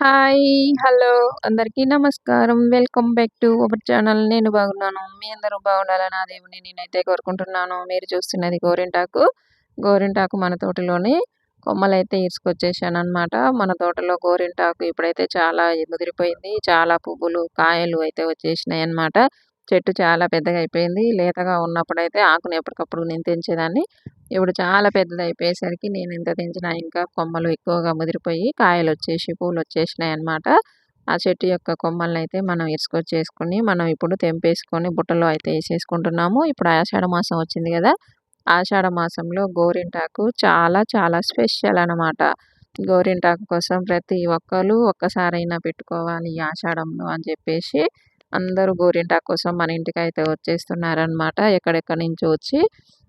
Hi hello. అందరికీ నమస్కారం. Welcome back to our channel. నేను బాగున్నాను. మీ అందరూ బాగుండాలని ఆ దేవుని నేనైతే కోరుకుంటున్నాను. మీరు చూస్తున్నది గోరింటాకు. గోరింటాకు మన తోటలోని కొమ్మలైతే ఇసుకొచ్చేసాను అనమాట మన తోటలో గోరింటాకు ఇప్పుడైతే చాలా ముదిరిపోయింది చాలా పువ్వులు కాయలు అయితే వచ్చేసినాయి అనమాట చెట్టు చాలా పెద్దగా అయిపోయింది. లేతగా ఉన్నప్పుడైతే ఆకుని ఎప్పటికప్పుడు నేను తెంచేదాన్ని. ఇప్పుడు చాలా పెద్దది అయిపోయేసరికి నేను ఎంత తెంచినా ఇంకా కొమ్మలు ఎక్కువగా ముదిరిపోయి కాయలు వచ్చేసి పూలు వచ్చేసినాయి అనమాట ఆ చెట్టు యొక్క కొమ్మల్ని అయితే మనం ఇసుకొచ్చేసుకుని మనం ఇప్పుడు తెంపేసుకొని బుట్టలో అయితే వేసేసుకుంటున్నాము. ఇప్పుడు ఆషాఢ మాసం వచ్చింది కదా! ఆషాఢ మాసంలో గోరింటాకు చాలా చాలా స్పెషల్ అనమాట గోరింటాకు కోసం ప్రతి ఒక్కరు ఒక్కసారైనా పెట్టుకోవాలి ఆషాఢంలో అని చెప్పేసి అందరూ గోరింటాకు కోసం మన ఇంటికి అయితే వచ్చేస్తున్నారనమాట ఎక్కడెక్కడి నుంచి వచ్చి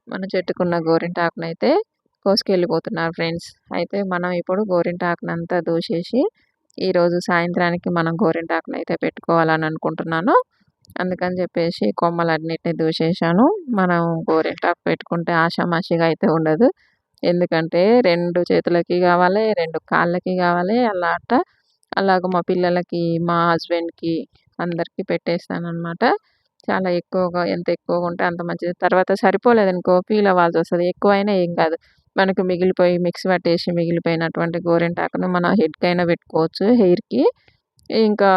మన చెట్టుకున్న గోరింటాకును అయితే కోసుకెళ్ళిపోతున్నారు ఫ్రెండ్స్. అయితే మనం ఇప్పుడు గోరింటాకును అంతా దూసేసి ఈరోజు సాయంత్రానికి మనం గోరింటాకును అయితే పెట్టుకోవాలని అనుకుంటున్నాను. అందుకని చెప్పేసి కొమ్మలన్నిటిని దూసేసాను మనం గోరింటాకు పెట్టుకుంటే ఆషామాషిగా అయితే ఉండదు. ఎందుకంటే రెండు చేతులకి కావాలి రెండు కాళ్ళకి కావాలి అలా అట్ట. అలాగ మా పిల్లలకి మా హస్బెండ్కి అందరికీ పెట్టేస్తాను అనమాట చాలా ఎక్కువగా ఎంత ఎక్కువగా ఉంటే అంత మంచిది. తర్వాత సరిపోలేదనుకో ఫీల్ అవ్వాల్సి వస్తుంది. ఎక్కువైనా ఏం కాదు. మనకు మిగిలిపోయి మిక్స్ పట్టేసి మిగిలిపోయినటువంటి గోరింటాకును మన హెడ్కి అయినా పెట్టుకోవచ్చు హెయిర్కి. ఇంకా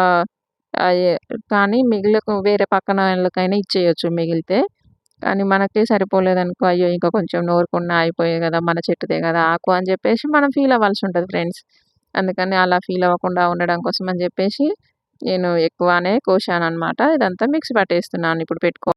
కానీ మిగిలిన వేరే పక్కన వాళ్ళకైనా ఇచ్చేయచ్చు మిగిలితే. కానీ మనకే సరిపోలేదనుకో అయ్యో ఇంకా కొంచెం నోరుకున్న అయిపోయాయి కదా మన చెట్టుదే కదా ఆకు అని చెప్పేసి మనం ఫీల్ అవ్వాల్సి ఉంటుంది ఫ్రెండ్స్ అందుకని అలా ఫీల్ అవ్వకుండా ఉండడం కోసం అని చెప్పేసి నేను ఎక్కువనే కోసాను అనమాట ఇదంతా మిక్స్ పట్టేస్తున్నాను. ఇప్పుడు పెట్టుకో